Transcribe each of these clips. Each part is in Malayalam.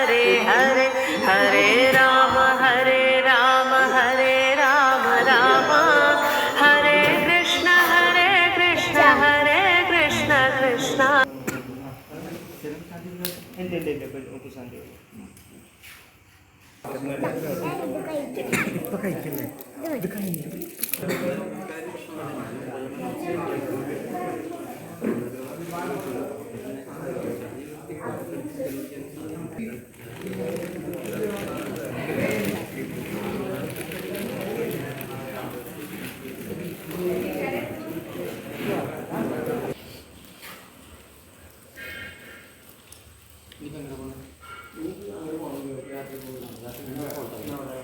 Hare Hare Hare Rama Hare Rama Hare Rama Rama Hare Krishna Hare Krishna Hare Krishna Krishna Bakayım. Bakayım. Bakayım. ഇല്ല ഇപ്പൊ നമുക്ക് രാത്രി പോകുന്നു രാത്രി ഇനി നാളെ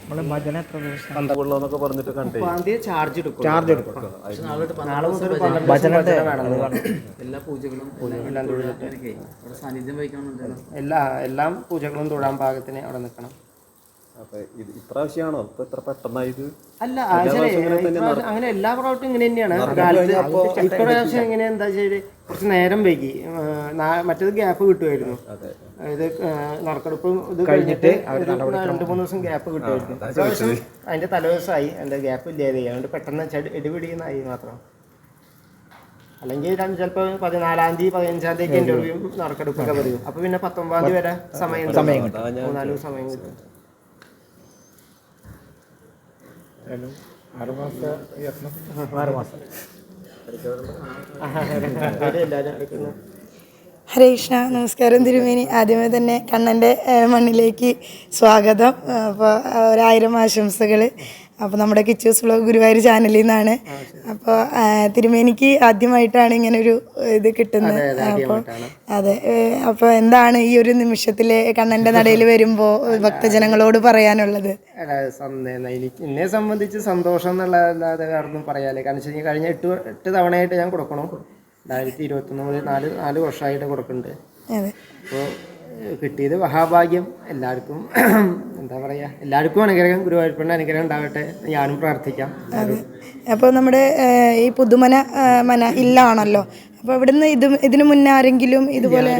നമ്മളെ ഭജന എത്ര ദിവസം? പറഞ്ഞിട്ട് കണ്ടേ. ചാർജ് എടുക്കും. ചാർജ് എടുക്കും. നാളെ മുതൽ പന്ത്രണ്ട് ദിവസം ഭജനത്തെ എല്ലാ പൂജകളും അവിടെ സാന്നിധ്യം എല്ലാ എല്ലാം പൂജകളും തൊഴാൻ പാകത്തിന് അവിടെ നിൽക്കണം. ഇത് ഇപ്രാവശ്യമാണോ ഇപ്പൊ ഇത്ര പെട്ടെന്നായത്? അല്ല അങ്ങനെ എല്ലാ പ്രാവശ്യവും ഇങ്ങനെ തന്നെയാണ്. കാലത്ത് ഇപ്രാവശ്യം ഇങ്ങനെ എന്താ ചെയ്ത് കുറച്ച് നേരം വൈകി. മറ്റേത് ഗ്യാപ്പ് കിട്ടുമായിരുന്നു. അതായത് നറുക്കെടുപ്പ് ഇത് കഴിഞ്ഞിട്ട് രണ്ടു മൂന്ന് ദിവസം ഗ്യാപ്പ് കിട്ടുമായിരുന്നു. അതിന്റെ തലേദിവസമായി എന്റെ ഗ്യാപ്പ് ഇല്ലാതെ. അതുകൊണ്ട് പെട്ടെന്ന് ഇടിപിടിയുന്നായി മാത്രം. അല്ലെങ്കിൽ രണ്ട് ചിലപ്പോൾ പതിനാലാം തീയതി പതിനഞ്ചാം തീയതി ഇന്റർവ്യൂ നറുക്കെടുപ്പൊക്കെ പറയും അപ്പൊ പിന്നെ പത്തൊമ്പതാം തീയതി വരെ സമയം സമയം മൂന്നാൽ സമയം കിട്ടും. ആറ് മാസം യത്നം ആറ് മാസം. ഹരേ കൃഷ്ണ നമസ്കാരം തിരുമേനി. ആദ്യമേ തന്നെ കണ്ണന്റെ മണ്ണിലേക്ക് സ്വാഗതം. അപ്പോൾ ഒരായിരം ആശംസകൾ അപ്പോൾ നമ്മുടെ കിച്ചൂസ് വ്ളോഗ് ഗുരുവായൂർ ചാനലിൽ നിന്നാണ്. അപ്പോൾ തിരുമേനിക്ക് ആദ്യമായിട്ടാണ് ഇങ്ങനെ ഒരു ഇത് കിട്ടുന്നത്. അപ്പോൾ അതെ അപ്പൊ അപ്പോൾ എന്താണ് ഈ ഒരു നിമിഷത്തിൽ കണ്ണന്റെ നടയിൽ വരുമ്പോൾ ഭക്തജനങ്ങളോട് പറയാനുള്ളത്? എന്നെ സംബന്ധിച്ച് സന്തോഷം എന്നുള്ളതല്ലാതെ വേറെ ഒന്നും പറയാല്ലേ കാരണം വെച്ചാൽ കഴിഞ്ഞ എട്ട് എട്ട് തവണയായിട്ട് ഞാൻ കൊടുക്കണം. രണ്ടായിരത്തി ഇരുപത്തൊന്ന് മുതൽ നാല് നാല് വർഷമായിട്ട് കൊടുക്കുന്നുണ്ട് അപ്പോൾ കിട്ടിയത് മഹാഭാഗ്യം എല്ലാവർക്കും എന്താ പറയുക എല്ലാവർക്കും അനുഗ്രഹം ഗുരുവായൂരപ്പന്റെ അനുഗ്രഹം ഉണ്ടാവട്ടെ ഞാനും പ്രാർത്ഥിക്കാം. അപ്പോൾ നമ്മുടെ ഈ പുതുമന മന ഇല്ലാണല്ലോ. അപ്പോൾ ഇവിടുന്ന് ഇത് ഇതിനു മുന്നേ ആരെങ്കിലും ഇതുപോലെ.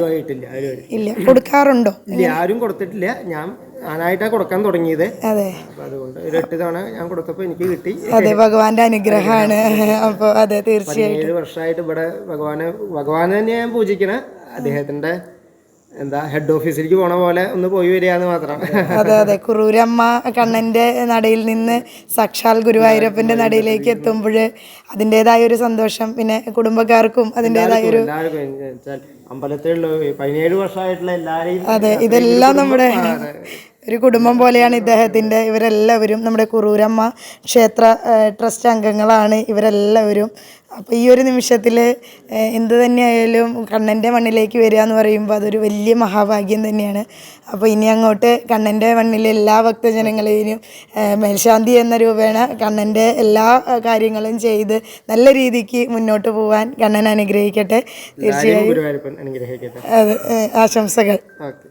ഇല്ല കൊടുക്കാറുണ്ടോ? ഇല്ല ആരും കൊടുത്തിട്ടില്ല. ഞാൻ ഞാനായിട്ടാണ് കൊടുക്കാൻ തുടങ്ങിയത്. അതെ. അതുകൊണ്ട് ഒരു എട്ട് തവണ ഞാൻ കൊടുത്തപ്പോൾ എനിക്ക് കിട്ടി. അതെ ഭഗവാന്റെ അനുഗ്രഹമാണ്. അപ്പോൾ അതെ തീർച്ചയായും പതിനേഴ് വർഷമായിട്ട് ഇവിടെ ഭഗവാനെ ഭഗവാനെ തന്നെ ഞാൻ പൂജിക്കണേ. അദ്ദേഹത്തിന്റെ എന്താ ഹെഡ് ഓഫീസിലേക്ക് പോണ പോലെ ഒന്ന് പോയി വരികയെന്ന് മാത്രം. അതെ അതെ. കുറൂരമ്മ കണ്ണന്റെ നടയിൽ നിന്ന് സാക്ഷാൽ ഗുരുവായൂരപ്പന്റെ നടയിലേക്ക് എത്തുമ്പോൾ അതിന്റെതായ ഒരു സന്തോഷം പിന്നെ കുടുംബക്കാർക്കും അതിന്റെതായ ഒരു അമ്പലത്തിലുള്ള പതിനേഴ് വർഷമായിട്ടുള്ള എല്ലാരെയും അതെ ഇതെല്ലാം നമ്മുടെ ഒരു കുടുംബം പോലെയാണ് ഇദ്ദേഹത്തിന്റെ. ഇവരെല്ലാവരും നമ്മുടെ കുറൂരമ്മ ക്ഷേത്ര ട്രസ്റ്റ് അംഗങ്ങളാണ് ഇവരെല്ലാവരും. അപ്പോൾ ഈ ഒരു നിമിഷത്തിൽ എന്ത് തന്നെയായാലും കണ്ണന്റെ മണ്ണിലേക്ക് വരിക എന്ന് പറയുമ്പോൾ അതൊരു വലിയ മഹാഭാഗ്യം തന്നെയാണ്. അപ്പോൾ ഇനി അങ്ങോട്ട് കണ്ണന്റെ മണ്ണിലെ എല്ലാ ഭക്തജനങ്ങളെയും മേൽശാന്തി എന്ന രൂപേണ കണ്ണന്റെ എല്ലാ കാര്യങ്ങളും ചെയ്ത് നല്ല രീതിക്ക് മുന്നോട്ട് പോകാൻ കണ്ണൻ അനുഗ്രഹിക്കട്ടെ. തീർച്ചയായും. ആശംസകൾ. ഓക്കെ.